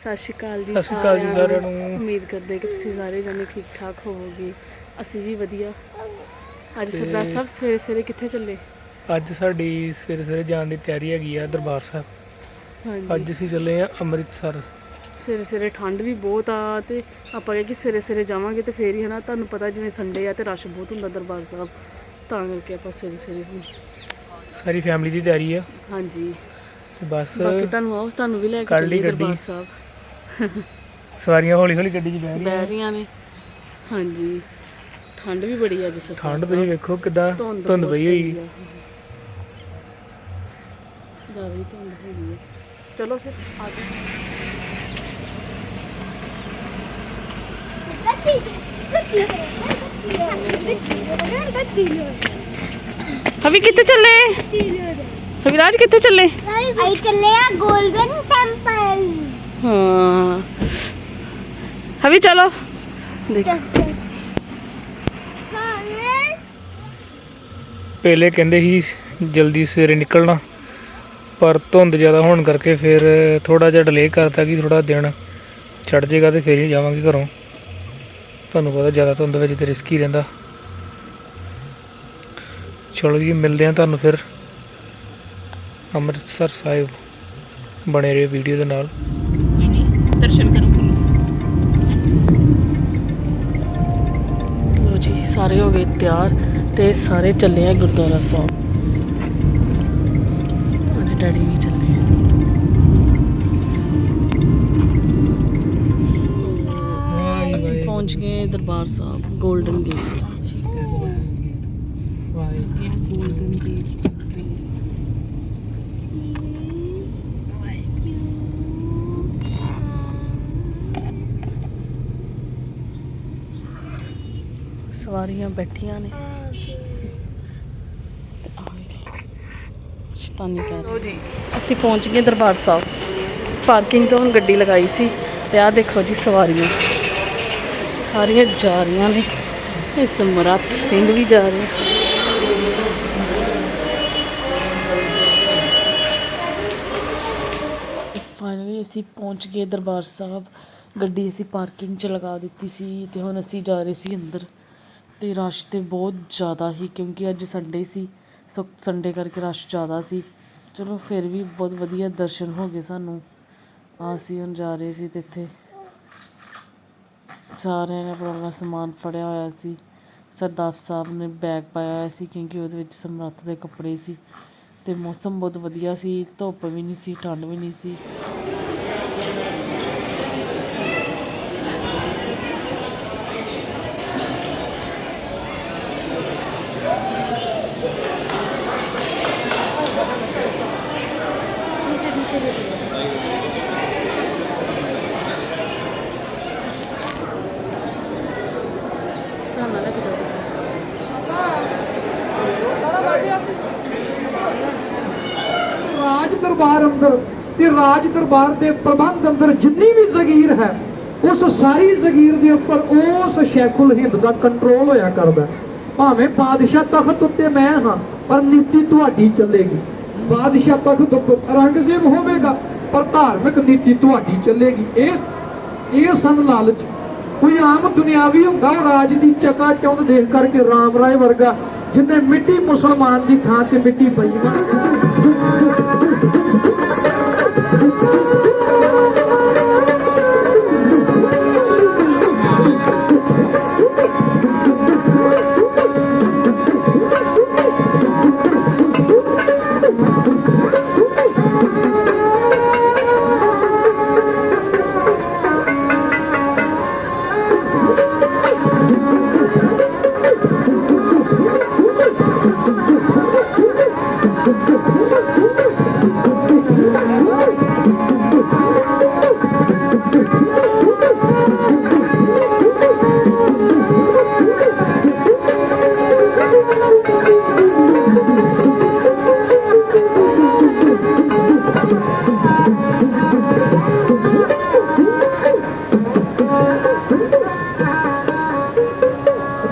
ਸਤਿ ਸ਼੍ਰੀ ਅਕਾਲ ਜੀ ਸਤਿ ਸ਼੍ਰੀ ਅਕਾਲ ਜੀ ਸਾਰਿਆਂ ਨੂੰ। ਉਮੀਦ ਕਰਦੇ ਕਿ ਤੁਸੀਂ ਸਾਰੇ ਜਣੇ ਠੀਕ ਠਾਕ ਹੋਵੋਗੇ। ਅਸੀਂ ਵੀ ਵਧੀਆ। ਅੱਜ ਸਰਦਾਰ ਸਾਹਿਬ ਸਵੇਰੇ ਸਵੇਰੇ ਕਿੱਥੇ ਚੱਲੇ? ਅੱਜ ਸਾਡੀ ਸਵੇਰੇ ਸਵੇਰੇ ਜਾਣ ਦੀ ਤਿਆਰੀ ਹੈਗੀ ਆ ਦਰਬਾਰ ਸਾਹਿਬ। ਅੱਜ ਅਸੀਂ ਚੱਲੇ ਆ ਅੰਮ੍ਰਿਤਸਰ। ਸਵੇਰੇ ਸਵੇਰੇ ਠੰਡ ਵੀ ਬਹੁਤ ਆ ਤੇ ਆਪਾਂ ਕਿਹਾ ਕਿ ਸਵੇਰੇ ਸਵੇਰੇ ਜਾਵਾਂਗੇ ਤੇ ਫੇਰ ਹੀ ਹਨਾ ਤੁਹਾਨੂੰ ਪਤਾ ਜਿਵੇਂ ਸੰਡੇ ਆ ਤੇ ਰਸ਼ ਬਹੁਤ ਹੁੰਦਾ ਦਰਬਾਰ ਸਾਹਿਬ। ਤਾਂ ਕਰਕੇ ਆਪਾਂ ਸਵੇਰੇ ਸਵੇਰੇ ਹੁਣ ਸਾਰੀ ਫੈਮਿਲੀ ਦੀ ਤਿਆਰੀ ਆ। ਹਾਂਜੀ। ਤੇ ਬਸ ਬਾਕੀ ਤੁਹਾਨੂੰ ਆਓ ਤੁਹਾਨੂੰ ਵੀ ਲੈ ਕੇ ਗੱਡੀ। ਦਰਬਾਰ ਸਾਹਿਬ। ਸਵਾਰੀਆਂ ਹੌਲੀ ਹੌਲੀ ਗੱਡੀ 'ਚ ਬਹਿ ਬਹਿ ਰਹੀਆਂ ਰਹੀਆਂ ਨੇ। ਹਾਂਜੀ। ਠੰਡ ਵੀ ਬੜੀ ਆ ਅੱਜ ਸਰਦਾਰ ਠੰਡ। ਤੁਸੀਂ ਵੇਖੋ ਕਿਦਾਂ ਧੁੰਦ ਪਈ ਹੋਈ। ਜ਼ਿਆਦਾ ਹੀ ਧੁੰਦ ਹੈਗੀ ਹੈ ਚਲੋ ਫਿਰ ਆ ਜਾਓ। ਅਭੀ ਕਿੱਥੇ ਚੱਲੇ? ਅਭਿਰਾਜ ਕਿੱਥੇ ਚੱਲੇ? ਅਸੀਂ ਚੱਲੇ ਆ 골ਡਨ ਟੈਂਪਲ। ਹਾਂ। ਅਭੀ ਚਲੋ। ਦੇਖ। ਪਹਿਲੇ ਕਹਿੰਦੇ ਸੀ ਜਲਦੀ ਸਵੇਰੇ ਨਿਕਲਣਾ, ਪਰ ਧੁੰਦ ਜ਼ਿਆਦਾ ਹੋਣ ਕਰਕੇ ਫਿਰ ਥੋੜਾ ਜਿਹਾ ਡਿਲੇ ਕਰਤਾ ਕਿ ਥੋੜਾ ਦਿਨ ਛੱਡ ਜੇਗਾ ਤੇ ਫਿਰ ਹੀ ਜਾਵਾਂਗੇ ਘਰੋਂ। ਤੁਹਾਨੂੰ ਪਤਾ ਜ਼ਿਆਦਾ ਧੁੰਦ ਵਿੱਚ ਤੇ ਰਿਸਕ ਹੀ ਰਹਿੰਦਾ। ਚਲੋ ਜੀ, ਮਿਲਦੇ ਹਾਂ ਤੁਹਾਨੂੰ ਫਿਰ। ਅੰਮ੍ਰਿਤਸਰ ਸਾਹਿਬ ਬਣੇ ਰਹੇ ਵੀਡੀਓ ਦੇ ਨਾਲ। ਦਰਸ਼ਨ ਕਰੋ ਲੋ ਜੀ ਸਾਰੇ ਹੋ ਗਏ ਤਿਆਰ ਤੇ ਸਾਰੇ ਚੱਲੇ ਆ ਗੁਰਦੁਆਰਾ ਸਾਹਿਬ। ਅੱਜ ਡੈਡੀ ਵੀ ਚੱਲੇ ਆ। ਸੋ, ਅਸੀਂ ਪਹੁੰਚ ਗਏ Darbar Sahib Golden Gate Golden Gate ਸਵਾਰੀਆਂ ਬੈਠੀਆਂ ਨੇ। ਤੇ ਆ ਵੇਖ ਸ਼ਤਾਨੀ ਕਰ ਲੋ ਜੀ। ਅਸੀਂ ਪਹੁੰਚ ਗਏ ਦਰਬਾਰ ਸਾਹਿਬ। ਪਾਰਕਿੰਗ ਤੋਂ ਹੁਣ ਗੱਡੀ ਲਗਾਈ ਸੀ ਤੇ ਆ ਦੇਖੋ ਜੀ ਸਵਾਰੀਆਂ। ਸਾਰੀਆਂ ਜਾ ਰਹੀਆਂ ਨੇ। ਇਹ ਸਮਰੱਥ ਸਿੰਘ ਵੀ ਜਾ ਰਹੇ। ਫਾਈਨਲੀ ਅਸੀਂ ਪਹੁੰਚ ਗਏ ਦਰਬਾਰ ਸਾਹਿਬ। ਗੱਡੀ ਅਸੀਂ ਪਾਰਕਿੰਗ 'ਚ ਲਗਾ ਦਿੱਤੀ ਸੀ ਤੇ ਹੁਣ ਅਸੀਂ ਜਾ ਰਹੇ ਸੀ ਅੰਦਰ। ਅਤੇ ਰਸ਼ ਤਾਂ ਬਹੁਤ ਜ਼ਿਆਦਾ ਸੀ ਕਿਉਂਕਿ ਅੱਜ ਸੰਡੇ ਸੀ, ਸੋ ਸੰਡੇ ਕਰਕੇ ਰਸ਼ ਜ਼ਿਆਦਾ ਸੀ। ਚਲੋ ਫਿਰ ਵੀ ਬਹੁਤ ਵਧੀਆ ਦਰਸ਼ਨ ਹੋ ਗਏ ਸਾਨੂੰ। ਆ ਅਸੀਂ ਹੁਣ ਜਾ ਰਹੇ ਸੀ ਤੇ ਇੱਥੇ ਸਾਰਿਆਂ ਨੇ ਆਪਣਾ ਆਪਣਾ ਸਮਾਨ ਫੜਿਆ ਹੋਇਆ ਸੀ। ਸਰਦਾਰ ਸਾਹਿਬ ਨੇ ਬੈਗ ਪਾਇਆ ਹੋਇਆ ਸੀ ਕਿਉਂਕਿ ਉਹਦੇ ਵਿੱਚ ਸਮਰੱਥ ਦੇ ਕੱਪੜੇ ਸੀ। ਅਤੇ ਮੌਸਮ ਬਹੁਤ ਵਧੀਆ ਸੀ, ਧੁੱਪ ਵੀ ਨਹੀਂ ਸੀ, ਠੰਡ ਵੀ ਨਹੀਂ ਸੀ ਧਿਆਨ ਨਾਲ ਲੈ ਕੇ ਜਾਓ ਰਾਜ ਦਰਬਾਰ ਅੰਦਰ ਤੇ ਰਾਜ ਦਰਬਾਰ ਦੇ ਪ੍ਰਬੰਧ ਅੰਦਰ ਜਿੰਨੀ ਵੀ ਜ਼ਗੀਰ ਹੈ, ਉਸ ਸਾਰੀ ਜ਼ਗੀਰ ਦੇ ਉੱਪਰ ਉਸ ਸ਼ੈਖੁਲ ਹਿੰਦ ਦਾ ਕੰਟਰੋਲ ਹੋਇਆ ਕਰਦਾ ਭਾਵੇਂ ਬਾਦਸ਼ਾਹ ਤਖਤ ਉੱਤੇ ਮੈਂ ਹਾਂ, ਪਰ ਨੀਤੀ ਤੁਹਾਡੀ ਚੱਲੇਗੀ। ਬਾਦਸ਼ਾਹ ਤਖਤ ਉੱਪਰ ਔਰੰਗਜ਼ੇਬ ਹੋਵੇਗਾ, ਪਰ ਧਾਰਮਿਕ ਨੀਤੀ ਤੁਹਾਡੀ ਚੱਲੇਗੀ। ਇਹ ਇਹ ਸਨ ਲਾਲਚ। ਕੋਈ ਆਮ ਦੁਨਿਆਵੀ ਹੁੰਦਾ ਰਾਜ ਦੀ ਚਕਾ ਚੌਂਦ ਦੇਖ ਕਰਕੇ ਰਾਮ ਰਾਏ ਵਰਗਾ, ਜਿੰਨੇ ਮਿੱਟੀ ਮੁਸਲਮਾਨ ਦੀ ਥਾਂ ਤੇ ਮਿੱਟੀ ਬੇਈਮਾਨ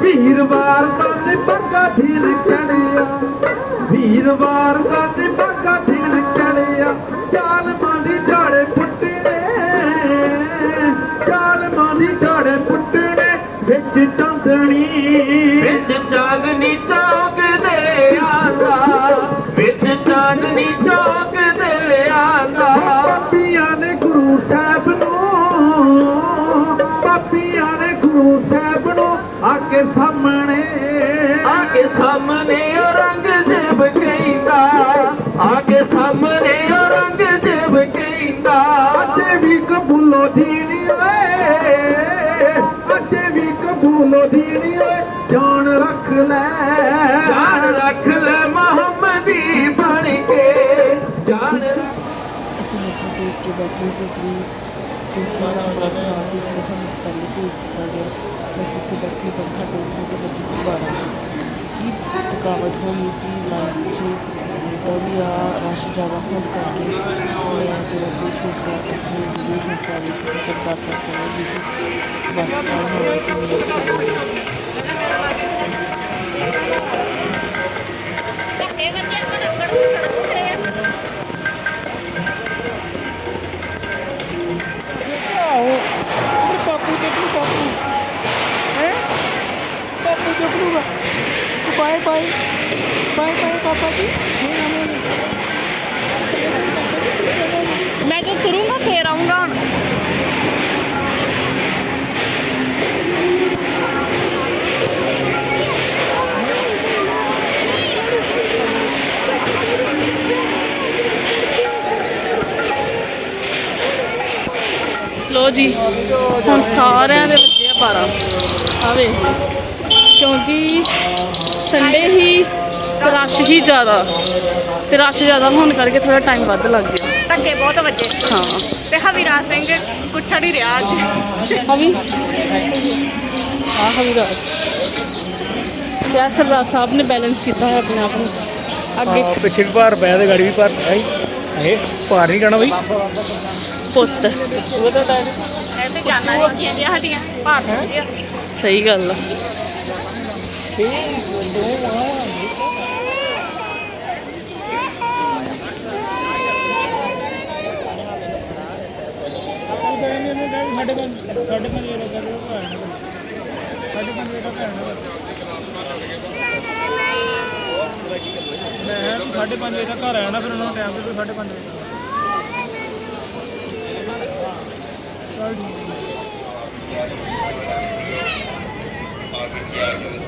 ਵੀਰਵਾਰ ਦਾ ਨਿਭਾਗਾ ਚੜਿਆ ਵੀਰਵਾਰ ਦਾ ਨਿਭਾਗਾ ਚੜਿਆ ਚਾਲ ਮਾਨੀ ਝਾੜੇ ਫੁੱਟੇ ਚਾਲ ਮਾਨੀ ਝਾੜੇ ਫੁੱਟੇ ਵਿੱਚ ਚਾਂਦਣੀ। ਵਿੱਚ ਚਾਂਦਨੀ ਚੌਕ ਦੇ ਵਿੱਚ ਚਾਂਦਨੀ ਚੌਕ ਕਬੂਲੋ ਦੀਨੀ ਓਏ ਜਾਨ ਰੱਖ ਲੈ। ਜਾਨ ਰੱਖ ਲੈ ਮੁਹੰਮਦੀ ਬਣ ਕੇ। ਜਾਨ ਰੱਖ ਅਸੀਂ ਮੱਥਾ ਟੇਕ ਕੇ ਬੈਠੇ ਸੀ ਫਰੀ ਕਿਉਂਕਿ ਸਾਡਾ ਖਿਆਲ ਸੀ ਸਵੇਰੇ ਸਾਨੂੰ ਪਹਿਲੇ ਭੇਜ ਦਿੱਤਾ ਗਿਆ। ਬਸ ਇੱਥੇ ਬੈਠੇ ਮੱਥਾ ਟੇਕਣ ਦੇ ਵਿੱਚ ਦੁਬਾਰਾ ਕੀ ਥਕਾਵਟ ਹੋ ਗਈ ਸੀ ਲਾਈਨ 'ਚ? ਤਾਂ ਵੀ ਆ ਰਸ਼ ਜ਼ਿਆਦਾ ਹੋਣ ਕਰਕੇ ਮੈਂ ਤੇ ਅਸੀਂ ਸ਼ੂਟ ਕਰ ਆਪਣੀ ਵੀਡੀਓ ਸ਼ੂਟ ਕਰ ਰਹੀ ਸੀ ਤੇ ਸਰਦਾਰ ਸਾਹਿਬ ਕਹਿੰਦੇ ਸੀ। ਕਿ ਬਸ ਆਉਣ ਹੋ ਕਿ ਮੇਰੇ ਖਿਆਲ ਪਾਪੂ ਦੇਖ ਲੂ ਪਾਪੂ। ਹੈ? ਪਾਪੂ ਦੇਖ ਲੂਗਾ ਬਾਏ ਬਾਏ ਬਾਏ ਬਾਏ ਪਾਪਾ ਜੀ ਮੈਂ ਜੋ ਕਰੂੰਗਾ ਫੇਰ ਆਉਂਗਾ ਹੁਣ। ਲੋ ਜੀ, ਹੁਣ ਸਾਰਿਆਂ ਦੇ ਬੱਚੇ ਆ 12 ਆਵੇ ਕਿਉਂਕਿ ਸੰਡੇ ਹੀ ਤੇ ਰਸ਼ ਹੀ ਜ਼ਿਆਦਾ। ਤੇ ਰਸ਼ ਜ਼ਿਆਦਾ ਹੋਣ ਕਰਕੇ ਥੋੜਾ ਟਾਈਮ ਵੱਧ ਲੱਗ ਗਿਆ। ਧੱਕੇ ਬਹੁਤ ਵੱਜੇ। ਹਾਂ। ਤੇ ਹਵੀਰਾਜ ਸਿੰਘ ਕੁਛੜ ਹੀ ਰਿਹਾ ਅੱਜ। ਹਵੀ? ਆ ਹਵੀਰਾਜ। ਕਿਆ ਸਰਦਾਰ ਸਾਹਿਬ ਨੇ ਬੈਲੈਂਸ ਕੀਤਾ ਹੈ ਆਪਣੇ ਆਪ ਨੂੰ? ਅੱਗੇ। ਪਿੱਛੇ ਵੀ ਭਾਰ ਪਿਆ ਤੇ ਗਾੜੀ ਵੀ ਭਾਰ ਆਈ ਇਹ ਭਾਰ ਨਹੀਂ ਕਰਨਾ ਬਈ। ਪੁੱਤ। ਇਹ ਤੇ ਜਾਨਾਂ ਸਹੀ ਗੱਲ ਆ। ਸਾਡੇ ਪੰਜ ਸਾਡੇ ਪੰਜ ਵਜੇ ਦਾ ਸਾਡੇ ਪੰਜ ਵਜੇ ਦਾ ਮੈਂ ਸਾਢੇ ਪੰਜ ਵਜੇ ਤੱਕ ਘਰ ਆਇਆ ਨਾ ਫਿਰ ਉਹਨਾਂ ਨੂੰ ਟਾਈਮ ਦੇ ਸਾਢੇ ਪੰਜ ਵਜੇ ਚੱਲ ਠੀਕ ਹੈ।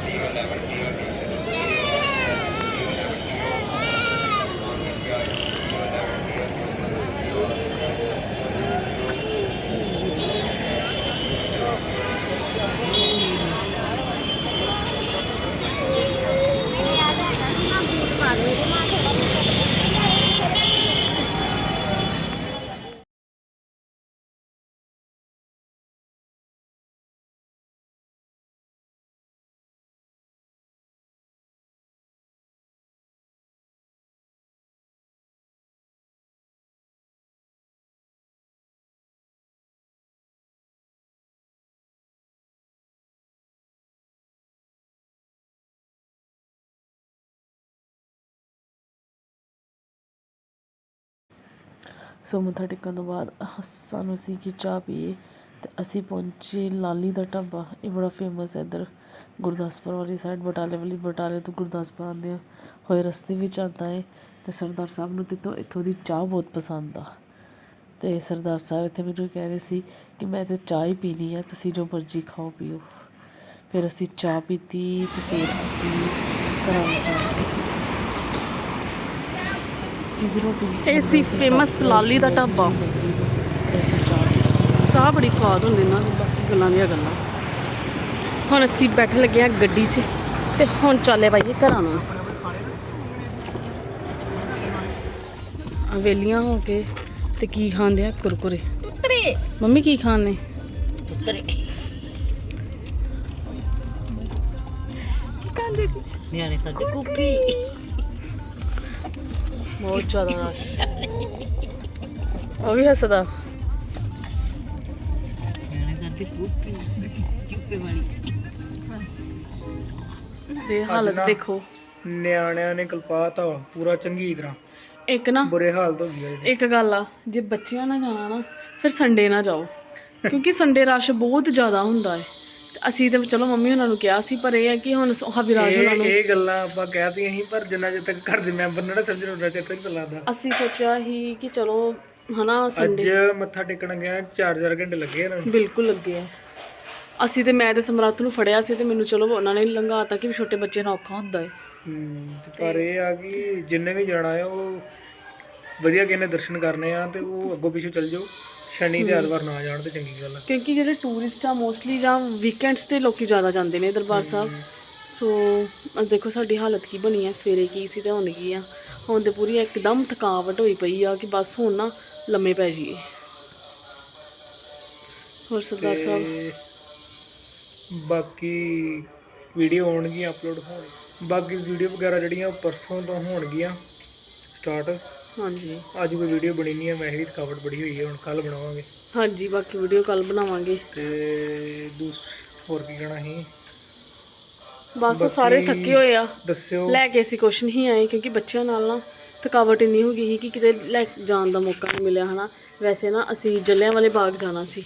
ਸੋ ਮੱਥਾ ਟੇਕਣ ਤੋਂ ਬਾਅਦ ਸਾਨੂੰ ਸੀ ਕਿ ਚਾਹ ਪੀਏ ਅਤੇ ਅਸੀਂ ਪਹੁੰਚੇ ਲਾਲੀ ਦਾ ਢਾਬਾ। ਇਹ ਬੜਾ ਫੇਮਸ ਹੈ ਇੱਧਰ। ਗੁਰਦਾਸਪੁਰ ਵਾਲੀ ਸਾਈਡ ਬਟਾਲੇ ਵਾਲੀ। ਬਟਾਲੇ ਤੋਂ ਗੁਰਦਾਸਪੁਰ ਆਉਂਦੇ ਹੋਏ ਰਸਤੇ ਵਿੱਚ ਆਉਂਦਾ ਹੈ ਅਤੇ ਸਰਦਾਰ ਸਾਹਿਬ ਨੂੰ ਤੇ ਇੱਥੋਂ ਦੀ ਚਾਹ ਬਹੁਤ ਪਸੰਦ ਆ। ਅਤੇ ਸਰਦਾਰ ਸਾਹਿਬ ਇੱਥੇ ਮੈਨੂੰ ਕਹਿ ਰਹੇ ਸੀ ਕਿ ਮੈਂ ਤੇ ਚਾਹ ਹੀ ਪੀਣੀ ਹੈ ਤੁਸੀਂ ਜੋ ਮਰਜ਼ੀ ਖਾਓ, ਪੀਓ। ਫਿਰ ਅਸੀਂ ਚਾਹ ਪੀਤੀ ਅਤੇ ਫਿਰ ਅਸੀਂ ਘਰਾਂ ਨੂੰ ਚੱਲ ਇਹ ਸੀ famous ਲਾਲੀ ਦਾ ਢਾਬਾ। ਚਾਹ ਬੜੀ ਸਵਾਦ ਹੁੰਦੀ ਨਾ ਬਾਕੀ ਗੱਲਾਂ ਦੀਆਂ ਗੱਲਾਂ। ਹੁਣ ਅਸੀਂ ਬੈਠਣ ਲੱਗੇ ਆ ਗੱਡੀ 'ਚ ਤੇ ਹੁਣ ਚੱਲੇ ਪਾਈਏ ਘਰਾਂ ਨੂੰ ਆ ਵੇਲੀਆਂ ਹੋ ਕੇ ਤੇ ਕੀ ਖਾਂਦੇ ਆ ਕੁਰਕੁਰੇ? ਮੰਮੀ ਕੀ ਖਾਣੇ ਨਿਆਣੇ ਖਾਦੇ ਕੁੱਕੀ ਬਹੁਤ ਜ਼ਿਆਦਾ ਰਸ਼। ਉਹ ਵੀ ਹੱਸਦਾ। ਹਾਲਤ ਦੇਖੋ। ਨਿਆਣਿਆਂ ਨੇ ਕਲਪਾਤਾ ਪੂਰਾ ਚੰਗੀ ਤਰ੍ਹਾਂ। ਇੱਕ ਨਾ ਬੁਰੇ ਹਾਲਤ ਹੋ ਗਈ ਆ ਇਹਦੀ। ਇੱਕ ਗੱਲ ਆ ਜੇ ਬੱਚਿਆਂ ਨਾਲ ਜਾਣਾ ਨਾ ਫਿਰ ਸੰਡੇ ਨਾ ਜਾਓ। ਕਿਉਂਕਿ ਸੰਡੇ ਰਸ਼ ਬਹੁਤ ਜ਼ਿਆਦਾ ਹੁੰਦਾ ਹੈ। ਅਸੀਂ ਤੇ ਚਲੋ ਮੰਮੀ ਉਹਨਾਂ ਨੂੰ ਕਿਹਾ ਸੀ ਪਰ ਇਹ ਹੈ ਕਿ ਹੁਣ ਹਵਿਰਾਜ ਉਹਨਾਂ ਇਹ ਨੂੰ ਇਹ ਗੱਲਾਂ ਆਪਾਂ ਕਹਿਤੀਆਂ ਸੀ ਪਰ ਜਿੰਨਾ ਚਿਰ ਤੱਕ ਘਰ ਦੇ ਮੈਂਬਰ ਨੇ ਨਾ ਸਮਝਣ ਉਹਨਾਂ ਚਿਰ ਤੱਕ ਲੱਗਦਾ। ਅਸੀਂ ਸੋਚਿਆ ਸੀ ਕਿ ਚਲੋ ਹਨਾ ਅੱਜ ਸੰਡੇ ਮੱਥਾ ਟੇਕਣ ਗਿਆ 4-4 ਘੰਟੇ ਲੱਗੇ ਇਹਨਾਂ ਨੂੰ। ਬਿਲਕੁਲ ਲੱਗੇ ਆ। ਅਸੀਂ ਤੇ ਮੈਂ ਤੇ ਸਮਰੱਥ ਨੂੰ ਫੜਿਆ ਸੀ ਤੇ ਮੈਨੂੰ ਚਲੋ ਉਹਨਾਂ ਨੇ ਲੰਘਾਤਾ ਕਿ ਵੀ ਛੋਟੇ ਬੱਚੇ ਨਾਲ ਔਖਾ ਹੁੰਦਾ ਹੈ। ਹਮ, ਤੇ ਪਰ ਇਹ ਆ ਕਿ ਜਿੰਨੇ ਵੀ ਜਾਣਾ ਆ ਉਹ ਵਧੀਆ ਕਿਨੇ ਦਰਸ਼ਨ ਕਰਨੇ ਆ ਤੇ ਉਹ ਅੱਗੋਂ ਪਿੱਛੋਂ ਚੱਲ ਜਾਓ। ਸ਼ਨੀ ਤੇ ਐਤਵਾਰ ਨਾ ਜਾਣ ਤੇ ਚੰਗੀ ਗੱਲ ਆ। ਕਿਉਂਕਿ ਜਿਹੜੇ ਟੂਰਿਸਟ ਆ ਮੋਸਟਲੀ ਜਾਂ ਵੀਕਐਂਡਸ ਤੇ ਲੋਕੀ ਜ਼ਿਆਦਾ ਜਾਂਦੇ ਨੇ ਦਰਬਾਰ ਸਾਹਿਬ। ਸੋ ਅਹ ਦੇਖੋ ਸਾਡੀ ਹਾਲਤ ਕੀ ਬਣੀ ਹੈ ਸਵੇਰੇ ਕੀ ਸੀ ਤੇ ਹੁਣ ਕੀ ਆ। ਹੁਣ ਤੇ ਪੂਰੀ ਇੱਕਦਮ ਥਕਾਵਟ ਹੋਈ ਪਈ ਆ ਕਿ ਬਸ ਹੁਣ ਨਾ ਲੰਮੇ ਪੈ ਜਾਈਏ। ਹੋਰ ਸਰਦਾਰ ਸਾਹਿਬ? ਤੇ ਬਾਕੀ ਵੀਡੀਓ ਆਉਣਗੀਆਂ ਅਪਲੋਡ ਹੋਣ। ਬਾਕੀ ਵੀਡੀਓ ਵਗੈਰਾ ਜਿਹੜੀਆਂ ਉਹ ਪਰਸੋਂ ਤੋਂ ਹੋਣਗੀਆਂ ਸਟਾਰਟ ਹਾਂਜੀ। ਅੱਜ ਕੋਈ ਵੀਡੀਓ ਬਣੀ ਨਹੀਂ ਹੈ ਵੈਸੇ ਵੀ ਥਕਾਵਟ ਬੜੀ ਹੋਈ ਹੈ ਹੁਣ ਕੱਲ ਬਣਾਵਾਂਗੇ। ਹਾਂਜੀ ਬਾਕੀ ਵੀਡੀਓ ਕੱਲ ਬਣਾਵਾਂਗੇ। ਤੇ ਦੂਸ ਹੋਰ ਕੀ ਕਹਿਣਾ ਸੀ? ਬਸ ਸਾਰੇ ਬਾਕੀ- ਥੱਕੇ ਹੋਏ ਆ। ਦੱਸਿਓ। ਲੈ ਕੇ ਅਸੀਂ ਕੁਛ ਨਹੀਂ ਆਏ ਕਿਉਂਕਿ ਬੱਚਿਆਂ ਨਾਲ ਨਾ ਥਕਾਵਟ ਇੰਨੀ ਹੋ ਗਈ ਸੀ ਕਿ ਕਿਤੇ ਲੈ ਜਾਣ ਦਾ ਮੌਕਾ ਨਹੀਂ ਮਿਲਿਆ ਹਨਾ। ਵੈਸੇ ਨਾ ਅਸੀਂ ਜੱਲਿਆਂ ਵਾਲੇ ਬਾਗ ਜਾਣਾ ਸੀ।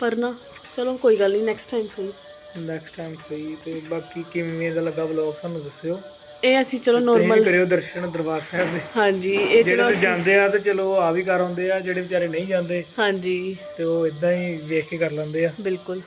ਪਰ ਨਾ ਚਲੋ ਕੋਈ ਗੱਲ ਨਹੀਂ ਨੈਕਸਟ ਟਾਈਮ ਸਹੀ। ਨੈਕਸਟ ਟਾਈਮ ਸਹੀ ਤੇ ਬਾਕੀ ਕਿਵੇਂ ਦਾ ਲੱਗਾ ਵਲੌਗ ਸਾਨੂੰ ਦੱਸਿਓ। ਇਹ ਅਸੀਂ ਚਲੋ ਨੋਰਮਲ ਕਰਿਓ ਦਰਸ਼ਨ ਦਰਬਾਰ ਸਾਹਿਬ ਦੇ। ਹਾਂਜੀ ਇਹ ਜਿਹੜੇ ਚਲੋ ਤੇ ਜਾਂਦੇ ਆ ਤੇ ਚਲੋ ਆ ਵੀ ਕਰ ਆਉਂਦੇ ਆ ਜਿਹੜੇ ਵਿਚਾਰੇ ਨਹੀਂ ਜਾਂਦੇ ਹਾਂਜੀ। ਤੇ ਉਹ ਇਦਾਂ ਹੀ ਵੇਖ ਕੇ ਕਰ ਲੈਂਦੇ ਆ। ਬਿਲਕੁਲ।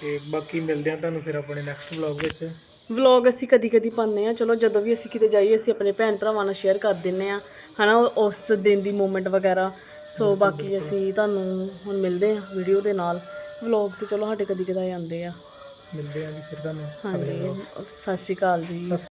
ਤੇ ਬਾਕੀ ਮਿਲਦੇ ਆ ਤੁਹਾਨੂੰ ਫਿਰ ਆਪਣੇ ਨੈਕਸਟ ਵਲੌਗ ਵਿੱਚ। ਵਲੌਗ ਅਸੀਂ ਕਦੀ ਕਦੀ ਪਾਉਂਦੇ ਆ। ਚਲੋ ਜਦੋਂ ਵੀ ਅਸੀਂ ਕਿਤੇ ਜਾਈਏ ਅਸੀਂ ਆਪਣੇ ਭੈਣ ਭਰਾਵਾਂ ਨਾਲ ਸ਼ੇਅਰ ਕਰ ਦਿੰਨੇ ਆ। ਹਨਾ ਉਹ- ਉਸ ਦਿਨ ਦੀ ਮੂਮੈਂਟ ਵਗੈਰਾ। ਸੋ ਬਾਕੀ ਅਸੀਂ ਤੁਹਾਨੂੰ ਹੁਣ ਮਿਲਦੇ ਆ ਵੀਡੀਓ ਦੇ ਨਾਲ। ਵਲੌਗ ਤੇ ਚਲੋ ਸਾਡੇ ਕਦੀ ਕਦਾਈ ਆਉਂਦੇ ਆ। ਮਿਲਦੇ ਆ ਜੀ ਫਿਰ ਤੁਹਾਨੂੰ ਹਾਂਜੀ ਸਤਿ ਸ਼੍ਰੀ ਅਕਾਲ ਜੀ।